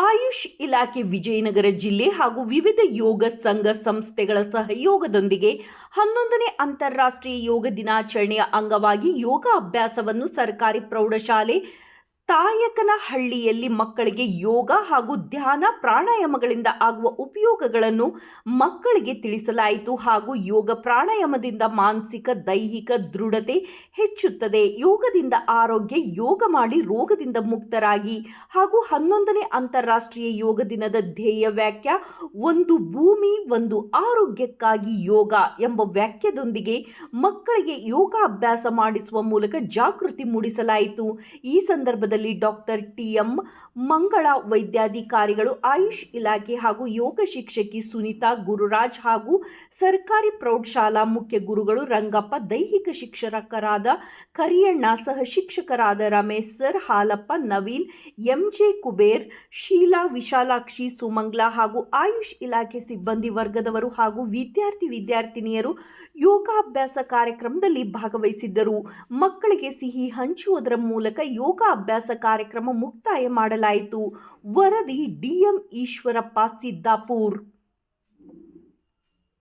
ಆಯುಷ್ ಇಲಾಖೆ ವಿಜಯನಗರ ಜಿಲ್ಲೆ ಹಾಗೂ ವಿವಿಧ ಯೋಗ ಸಂಘ ಸಂಸ್ಥೆಗಳ ಸಹಯೋಗದೊಂದಿಗೆ ಹನ್ನೊಂದನೇ ಅಂತಾರಾಷ್ಟ್ರೀಯ ಯೋಗ ದಿನಾಚರಣೆಯ ಅಂಗವಾಗಿ ಯೋಗ ಅಭ್ಯಾಸವನ್ನು ಸರ್ಕಾರಿ ಪ್ರೌಢಶಾಲೆ ತಾಯಕನಹಳ್ಳಿಯಲ್ಲಿ ಮಕ್ಕಳಿಗೆ ಯೋಗ ಹಾಗೂ ಧ್ಯಾನ ಪ್ರಾಣಾಯಾಮಗಳಿಂದ ಆಗುವ ಉಪಯೋಗಗಳನ್ನು ಮಕ್ಕಳಿಗೆ ತಿಳಿಸಲಾಯಿತು ಹಾಗೂ ಯೋಗ ಪ್ರಾಣಾಯಾಮದಿಂದ ಮಾನಸಿಕ, ದೈಹಿಕ ದೃಢತೆ ಹೆಚ್ಚುತ್ತದೆ. ಯೋಗದಿಂದ ಆರೋಗ್ಯ, ಯೋಗ ಮಾಡಿ ರೋಗದಿಂದ ಮುಕ್ತರಾಗಿ ಹಾಗೂ ಹನ್ನೊಂದನೇ ಅಂತಾರಾಷ್ಟ್ರೀಯ ಯೋಗ ದಿನದ ಧ್ಯೇಯ ವ್ಯಾಖ್ಯ, ಒಂದು ಭೂಮಿ, ಒಂದು ಆರೋಗ್ಯಕ್ಕಾಗಿ ಯೋಗ ಎಂಬ ವ್ಯಾಖ್ಯದೊಂದಿಗೆ ಮಕ್ಕಳಿಗೆ ಯೋಗಾಭ್ಯಾಸ ಮಾಡಿಸುವ ಮೂಲಕ ಜಾಗೃತಿ ಮೂಡಿಸಲಾಯಿತು. ಈ ಸಂದರ್ಭದಲ್ಲಿ ಡಾಕ್ಟರ್ ಟಿಎಂ ಮಂಗಳ ವೈದ್ಯಾಧಿಕಾರಿಗಳು, ಆಯುಷ್ ಇಲಾಖೆ ಹಾಗೂ ಯೋಗ ಶಿಕ್ಷಕಿ ಸುನೀತಾ ಗುರುರಾಜ್ ಹಾಗೂ ಸರ್ಕಾರಿ ಪ್ರೌಢಶಾಲಾ ಮುಖ್ಯ ಗುರುಗಳು ರಂಗಪ್ಪ, ದೈಹಿಕ ಶಿಕ್ಷಕರಾದ ಕರಿಯಣ್ಣ, ಸಹ ಶಿಕ್ಷಕರಾದ ರಮೇಶ್ ಸರ್, ಹಾಲಪ್ಪ, ನವೀನ್, ಎಂಜೆ ಕುಬೇರ್, ಶೀಲಾ, ವಿಶಾಲಾಕ್ಷಿ, ಸುಮಂಗ್ಲ ಹಾಗೂ ಆಯುಷ್ ಇಲಾಖೆ ಸಿಬ್ಬಂದಿ ವರ್ಗದವರು ಹಾಗೂ ವಿದ್ಯಾರ್ಥಿ ವಿದ್ಯಾರ್ಥಿನಿಯರು ಯೋಗಾಭ್ಯಾಸ ಕಾರ್ಯಕ್ರಮದಲ್ಲಿ ಭಾಗವಹಿಸಿದ್ದರು. ಮಕ್ಕಳಿಗೆ ಸಿಹಿ ಹಂಚುವುದರ ಮೂಲಕ ಯೋಗ ಅಭ್ಯಾಸ ಕಾರ್ಯಕ್ರಮ ಮುಕ್ತಾಯ ಮಾಡಲಾಯಿತು. ವರದಿ ಡಿಎಂ ಈಶ್ವರಪ್ಪ, ಸಿದ್ದಾಪುರ್.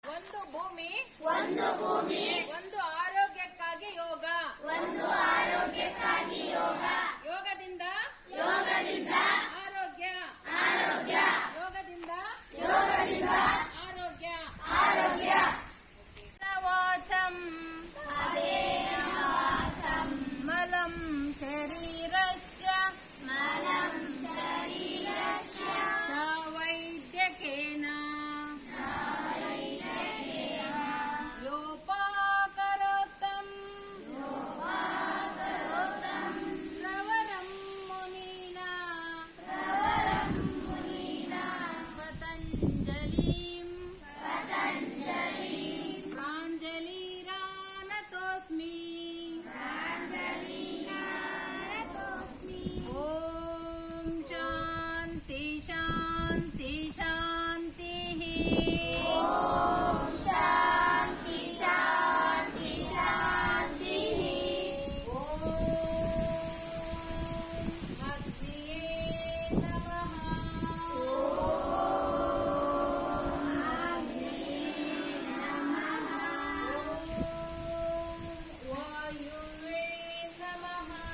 ಒಂದು ಭೂಮಿ ಒಂದು ಭೂಮಿ, ಒಂದು ಆರೋಗ್ಯಕ್ಕಾಗಿ ಯೋಗ, ಒಂದು ಆರೋಗ್ಯಕ್ಕಾಗಿ ಯೋಗ.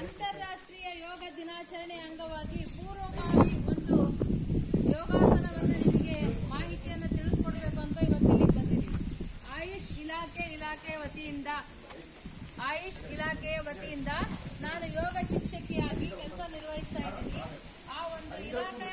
ಅಂತಾರಾಷ್ಟ್ರೀಯ ಯೋಗ ದಿನಾಚರಣೆ ಅಂಗವಾಗಿ ಪೂರ್ವಭಾವಿ ಒಂದು ಯೋಗಾಸನವನ್ನು ನಿಮಗೆ ಮಾಹಿತಿಯನ್ನು ತಿಳಿಸ್ಕೊಡ್ಬೇಕು ಅಂತ ಇವತ್ತು ಇಲ್ಲಿಗೆ ಬಂದಿದ್ದೀವಿ ಆಯುಷ್ ಇಲಾಖೆ ಇಲಾಖೆ ವತಿಯಿಂದ, ಆಯುಷ್ ಇಲಾಖೆಯ ವತಿಯಿಂದ ನಾನು ಯೋಗ ಶಿಕ್ಷಕಿಯಾಗಿ ಕೆಲಸ ನಿರ್ವಹಿಸ್ತಾ ಇದ್ದೀನಿ. ಆ ಒಂದು ಇಲಾಖೆ